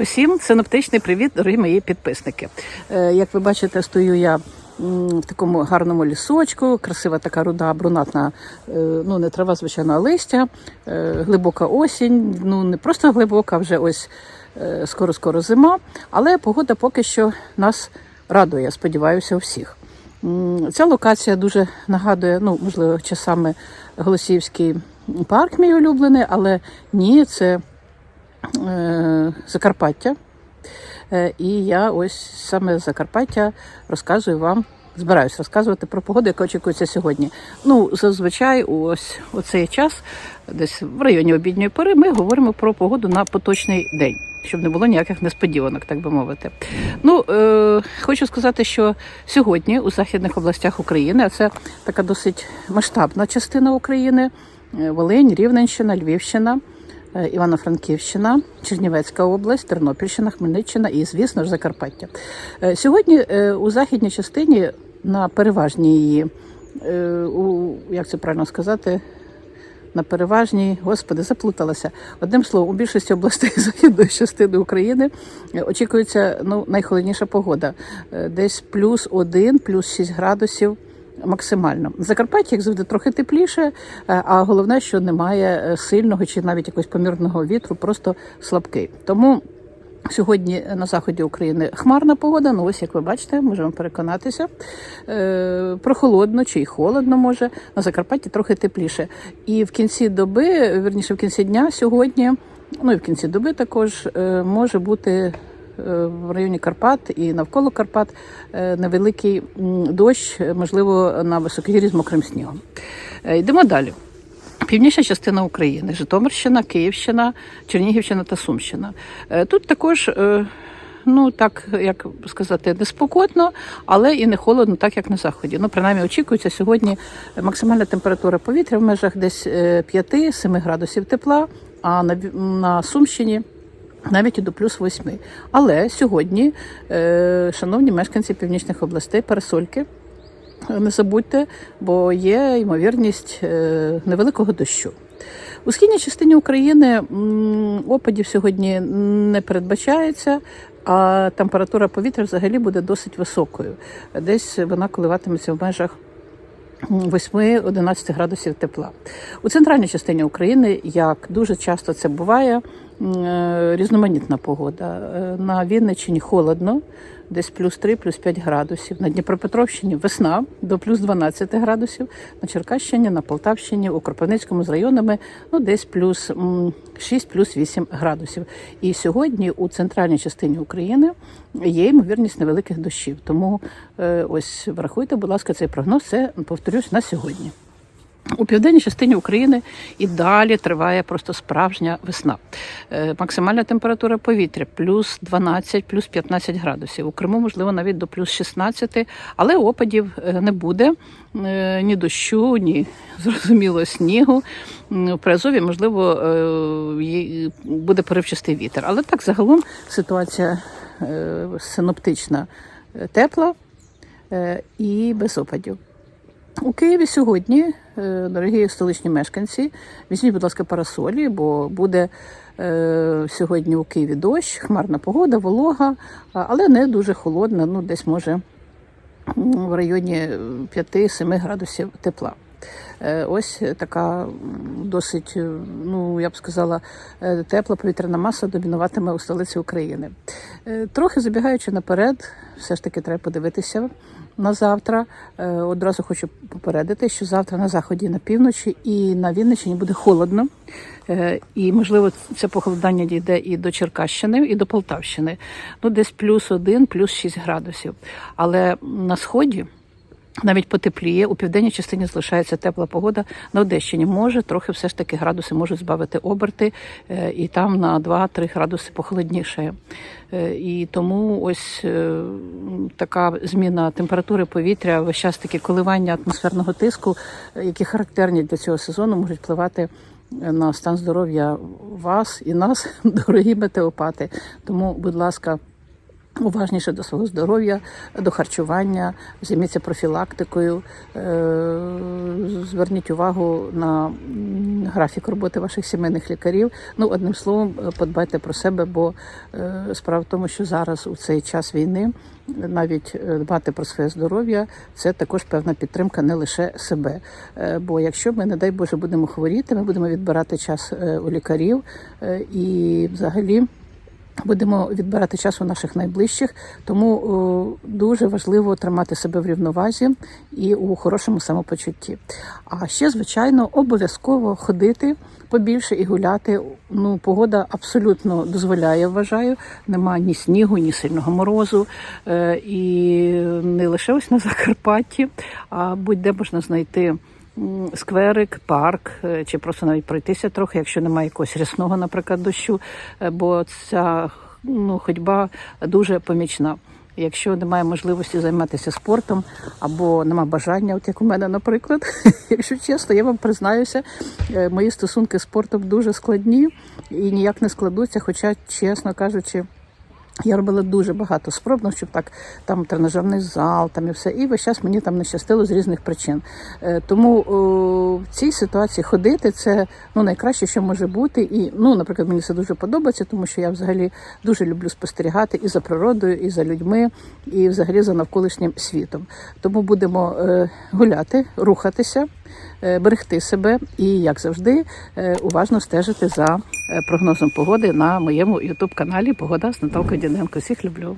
Усім синоптичний привіт, дорогі мої підписники. Е, Як ви бачите, стою я в такому гарному лісочку, красива така руда, брунатна, е, ну не трава, звичайно, а листя, е, глибока осінь. Ну не просто глибока, вже ось скоро-скоро зима. Але погода поки що нас радує, сподіваюся, у всіх. Ця локація дуже нагадує, ну можливо, часами Голосіївський парк, мій улюблений, але ні, це Закарпаття. Е, І я ось саме з Закарпаття розказую вам, збираюся розказувати про погоду, яка очікується сьогодні. Ну, зазвичай, ось у цей час, десь в районі обідньої пори, ми говоримо про погоду на поточний день. Щоб не було ніяких несподіванок, так би мовити. Ну е, хочу сказати, що сьогодні у західних областях України, а це така досить масштабна частина України: е, Волинь, Рівненщина, Львівщина, е, Івано-Франківщина, Чернівецька область, Тернопільщина, Хмельниччина і, звісно ж, Закарпаття. Е, Сьогодні е, у західній частині на переважній її, е, у, як це правильно сказати, на переважній, господи, заплуталася. Одним словом, у більшості областей західної частини України е, очікується ну, найхолодніша погода. Е, Десь плюс 1, плюс 6 градусів максимально. В Закарпатті, як завжди, трохи тепліше, е, а головне, що немає е, сильного чи навіть якогось помірного вітру, просто слабкий. Тому. Сьогодні на заході України хмарна погода. Ну ось як ви бачите, можемо переконатися. Е, прохолодно чи й холодно може. На Закарпатті трохи тепліше. І в кінці доби, верніше в кінці дня сьогодні, ну і в кінці доби також може бути в районі Карпат і навколо Карпат е, невеликий дощ, е, можливо, на високогір'ї з мокрим снігом. Е, Йдемо далі. Північна частина України, Житомирщина, Київщина, Чернігівщина та Сумщина. Е, Тут також, е, ну так як сказати, неспокійно, але і не холодно, так як на заході. Ну, принаймні, очікується сьогодні максимальна температура повітря в межах десь е, 5-7 градусів тепла, а на, на Сумщині. Навіть і до плюс 8. Але сьогодні, е, шановні мешканці північних областей, пересольки, не забудьте, бо є ймовірність е, невеликого дощу. У східній частині України опадів сьогодні не передбачається, а температура повітря взагалі буде досить високою. Десь вона коливатиметься в межах 8-11 градусів тепла. У центральній частині України, як дуже часто це буває, різноманітна погода. Е, На Вінниччині холодно, десь плюс 3, плюс 5 градусів. На Дніпропетровщині весна до плюс 12 градусів. На Черкащині, на Полтавщині, у Кропивницькому з районами ну, десь плюс м, 6, плюс 8 градусів. І сьогодні у центральній частині України є ймовірність невеликих дощів. Тому е, ось врахуйте, будь ласка, цей прогноз. Це повторюсь на сьогодні. У південній частині України і далі триває просто справжня весна. Е, Максимальна температура повітря плюс 12, плюс 15 градусів. У Криму, можливо, навіть до плюс 16, але опадів е, не буде е, ні дощу, ні зрозуміло снігу. В Приазові, можливо, буде поривчастий вітер. Але так загалом ситуація синоптична тепла і без опадів. У Києві сьогодні, е, дорогі столичні мешканці, візьміть, будь ласка, парасолі, бо буде е, сьогодні у Києві дощ, хмарна погода, волога, але не дуже холодна, ну десь може в районі 5-7 градусів тепла. Е, Ось така досить, е, ну я б сказала, е, тепла повітряна маса домінуватиме у столиці України. Е, Трохи забігаючи наперед, все ж таки треба подивитися на завтра. Е, Одразу хочу попередити, що завтра на заході, на півночі і на Вінниччині буде холодно. Е, І, можливо, це похолодання дійде і до Черкащини, і до Полтавщини. Ну, десь плюс один, плюс шість градусів. Але на сході. Навіть потепліє у південній частині залишається тепла погода. На Одещині може трохи все ж таки градуси можуть збавити оберти, е, і там на 2-3 градуси похолодніше. Е, І тому ось е, така зміна температури повітря, весь час такі коливання атмосферного тиску, які характерні для цього сезону, можуть впливати на стан здоров'я вас і нас, дорогі метеопати. Тому, будь ласка. Уважніше до свого здоров'я, до харчування, займіться профілактикою, е, зверніть увагу на графік роботи ваших сімейних лікарів. Ну, одним словом, е, подбайте про себе, бо е, справа в тому, що зараз у цей час війни навіть дбати про своє здоров'я це також певна підтримка не лише себе. Бо якщо ми, не дай Боже, будемо хворіти, ми будемо відбирати час у лікарів і взагалі. Будемо відбирати час у наших найближчих, тому дуже важливо тримати себе в рівновазі і у хорошому самопочутті. А ще, звичайно, обов'язково ходити побільше і гуляти. Ну, погода абсолютно дозволяє, вважаю. Нема ні снігу, ні сильного морозу. Е, і не лише ось на Закарпатті, а будь-де можна знайти скверик, парк, е, чи просто навіть пройтися трохи, якщо немає якогось рясного, наприклад, дощу, е, бо ця ну, ходьба дуже помічна. Якщо немає можливості займатися спортом або нема бажання, от як у мене, наприклад, якщо чесно, я вам признаюся, е, мої стосунки з спортом дуже складні і ніяк не складуться, хоча, чесно кажучи. Я робила дуже багато спроб, ну, щоб так там тренажерний зал, там і все. І весь час мені там не щастило з різних причин. Е, Тому о, в цій ситуації ходити це ну найкраще, що може бути. І ну, наприклад, мені це дуже подобається, тому що я взагалі дуже люблю спостерігати і за природою, і за людьми, і взагалі за навколишнім світом. Тому будемо е, гуляти, рухатися, берегти себе і, як завжди, е, уважно стежити за е, прогнозом погоди на моєму ютуб каналі Погода з Наталкою Діненко. Всіх люблю.